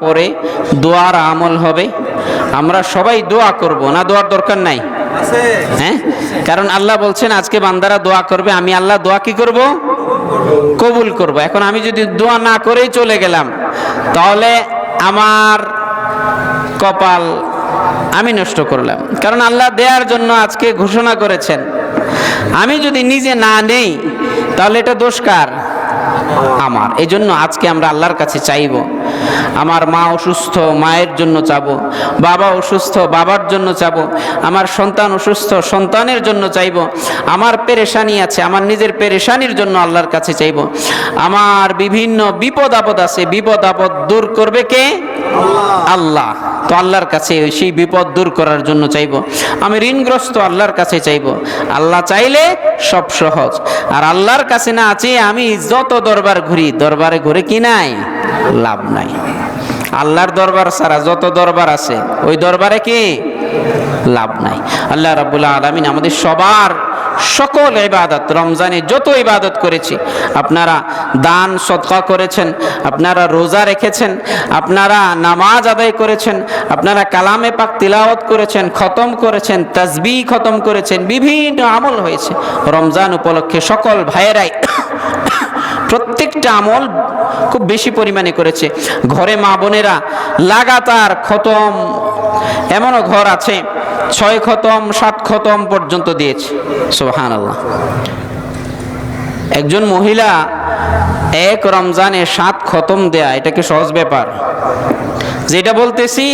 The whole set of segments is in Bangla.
পরে দোয়ার আমল হবে। আমরা সবাই দোয়া করব না দোয়ার দরকার নাই? হ্যাঁ? কারণ আল্লাহ বলছেন আজকে বান্দারা দোয়া করবে আমি আল্লাহ দোয়া কি করব? কবুল করব। এখন আমি যদি দোয়া না করেই চলে গেলাম তাহলে আমার কপাল আমি নষ্ট করলাম। কারণ আল্লাহ দেওয়ার জন্য আজকে ঘোষণা করেছেন আমি যদি নিজে না নেই তাহলে এটা দোষ কার? আমার। এই জন্য আজকে আমরা আল্লাহর কাছে চাইব, আমার মা অসুস্থ, মায়ের জন্য চাব, বাবা অসুস্থ, বাবার জন্য চাব, আমার সন্তান অসুস্থ, সন্তানের জন্য চাইব, আমার পেরেশানি আছে, আমার নিজের পেরেশানির জন্য আল্লাহর কাছে চাইব। আমার বিভিন্ন বিপদ আপদ আছে, বিপদ আপদ দূর করবে কে? আল্লাহ। তো আল্লাহর কাছে সেই বিপদ দূর করার জন্য চাইব। আমি ঋণগ্রস্ত আল্লাহর কাছে চাইব। আল্লাহ চাইলে সব সহজ। আর আল্লাহর কাছে না আছে আমি যত দরবার ঘুরি, দরবারে ঘুরে কি নাই? লাভ নাই। আল্লাহর দরবার ছাড়া যত দরবার আছে, ওই দরবারে কি? লাভ নাই। আল্লাহ রাবুল্লাহ আলমিন আমাদের সবার সকল ইবাদত, রমজানে যত ইবাদত করেছি, আপনারা দান সৎকা করেছেন, আপনারা রোজা রেখেছেন, আপনারা নামাজ আদায় করেছেন, আপনারা কালামে পাক তিলাওয়াত করেছেন, খতম করেছেন তাজবি খতম করেছেন, বিভিন্ন আমল হয়েছে। রমজান উপলক্ষে সকল ভাইয়েরাই প্রত্যেকটা আমল খুব বেশি পরিমাণে করেছে। ঘরে মা বোনেরা লাগাতার খতম, এমনও ঘর আছে, ছয় খতম, সাত খতম পর্যন্ত দিয়েছে। সোহান আল্লাহ একজন মহিলা এক রমজানে সাত খতম দেয়া, এটা কি সহজ ব্যাপার? যেটা বলতেছি,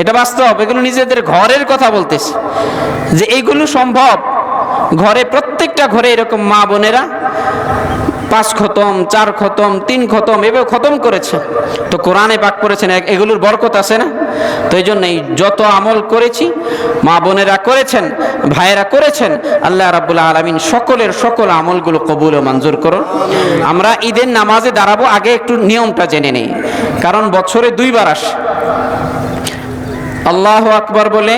এটা বাস্তব, এগুলো নিজেদের ঘরের কথা বলতেছি। যে এইগুলো সম্ভব, ঘরে প্রত্যেকটা ঘরে এরকম মা বোনেরা পাঁচ খতম, চার খতম, তিন খতম, এভাবে খতম করেছে। তো কোরআনে পাক করেছেন এগুলোর বরকত আছে না? তো এই জন্যই যত আমল করেছি, মা বোনেরা করেছেন, ভাইয়েরা করেছেন, আল্লাহ রাবুল্লাহ আলমিন সকলের সকল আমলগুলো কবুল ও মঞ্জুর করুন। আমরা ঈদের নামাজে দাঁড়াবো, আগে একটু নিয়মটা জেনে নেই। কারণ বছরে দুইবার আসে। আল্লাহ আকবর বলে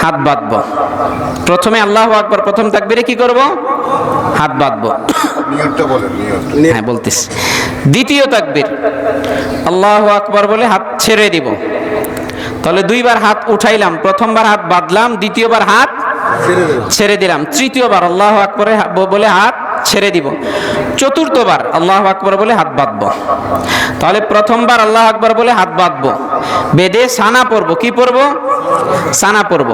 হাত বাঁধব। প্রথমে আল্লাহ আকবর, প্রথম তাকবিরে কি করব? হাত বাঁধব। হ্যাঁ বলতেছি। দ্বিতীয় তাকবির। আল্লাহ আকবর বলে হাত ছেড়ে দিব। তাহলে দুইবার হাত উঠাইলাম প্রথমবার হাত বাঁধলাম দ্বিতীয়বার হাত ছেড়ে দিলাম। তৃতীয়বার আল্লাহ আকবরে বলে হাত ছেড়ে দিব। চতুর্থবার আল্লাহ আকবর বলে হাত বাঁধবো। তাহলে প্রথমবার আল্লাহ আকবর বলে হাত বাঁধবো। বেদে সানা পড়ব কি পরব সানা পড়ব।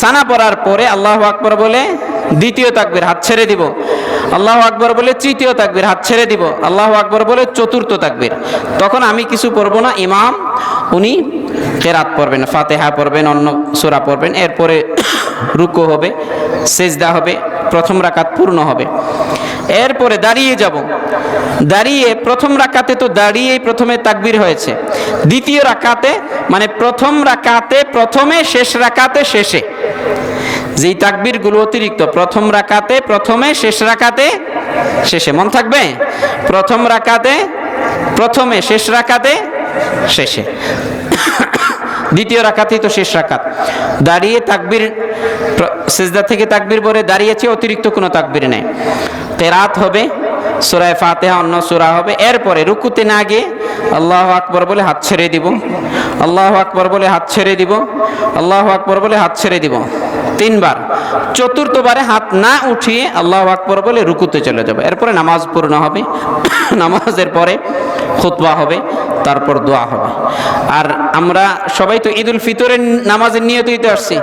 সানা পরার পরে আল্লাহ আকবর বলে দ্বিতীয় তাকবির হাত ছেড়ে দিব। আল্লাহ আকবর বলে তৃতীয় তাকবির, হাত ছেড়ে দিব। আল্লাহ আকবর বলে চতুর্থ তাকবির। তখন আমি কিছু পড়ব না, ইমাম উনি কেরাত পড়বেন, ফাতেহা পড়বেন, অন্য সূরা পড়বেন, এরপরে রুকু হবে, সেজদা হবে, প্রথম রাকাত পূর্ণ হবে। এরপরে দাঁড়িয়ে যাব। দাঁড়িয়ে প্রথম রাকাতে তো দাঁড়িয়েই প্রথমে তাকবির হয়েছে। দ্বিতীয় রাকাতে মানে প্রথম রাকাতে, প্রথমে, শেষ রাকাতে, শেষে। যেই তাকবীরগুলো অতিরিক্ত, প্রথম রাকাতে, প্রথমে, শেষ রাকাতে, শেষে মন থাকবে? প্রথম রাকাতে, প্রথমে, শেষ রাকাতে, শেষে। দ্বিতীয় রাকাতেই তো শেষ রাকাত। দাঁড়িয়ে তাকবীর সেজদা থেকে তাকবীর পরে দাঁড়িয়েছে, অতিরিক্ত কোনো তাকবীর নেই। তেরাত হবে, সুরায় ফাতেহা অন্য সুরা হবে। এরপরে রুকুতে না গিয়ে আল্লাহ আকবর বলে হাত ছেড়ে দিব। আল্লাহ আকবর বলে হাত ছেড়ে দিব। আল্লাহ আকবর বলে হাত ছেড়ে দিব। তিনবার। চতুর্থবারে হাত না উঠিয়ে আল্লাহ আকবর বলে রুকুতে চলে যাবে। এরপরে নামাজ পূর্ণ হবে। নামাজের পরে খুতবা হবে তারপর দোয়া হবে। আর আমরা সবাই তো ঈদ উল ফিতরের নামাজের নিয়তই তো আসছি।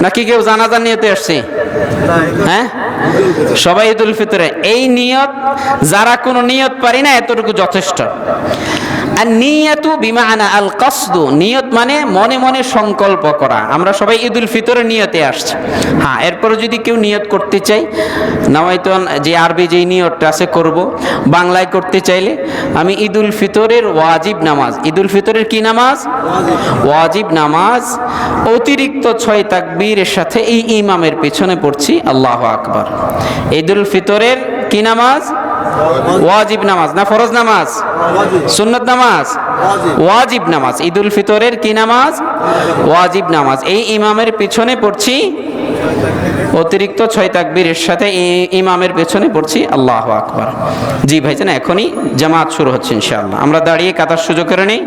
নাকি কেউ জানাজার নিয়তে আসছি? হ্যাঁ? সবাই ঈদুল ফিতরে। এই নিয়ত, যারা কোনো নিয়ত পারি না, এতটুকু যথেষ্ট। আর নিয়তু বিমানা আল কসদু, নিয়ত মানে মনে মনে সংকল্প করা। আমরা সবাই ঈদুল ফিতরের নিয়তে আসছি। হ্যাঁ এরপরে যদি কেউ নিয়ত করতে চাই নামাইতো যে আরবি যেই নিয়তটা আছে, করব। বাংলায় করতে চাইলে, আমি ঈদুল ফিতরের ওয়াজিব নামাজ, ঈদুল ফিতরের কি নামাজ? ওয়াজিব নামাজ, অতিরিক্ত ছয় তাকবীরের সাথে এই ইমামের পেছনে পড়ছি, আল্লাহ আকবার। ঈদুল ফিতরের কি নামাজ? ওয়াজিব নামাজ না ফরজ নামাজ? সুন্নত নামাজ? ওয়াজিব নামাজ। ঈদুল ফিতরের কি নামাজ? ওয়াজিব নামাজ। এই ইমামের পিছনে পড়ছি, অতিরিক্ত ছয় তাকবীরের সাথে ইমামের পেছনে পড়ছি। আল্লাহ আকবার। জি ভাইজান, এখনই জামাত শুরু হচ্ছে ইনশাআল্লাহ। আমরা দাঁড়িয়ে কাতার সুযোগ করে নেই।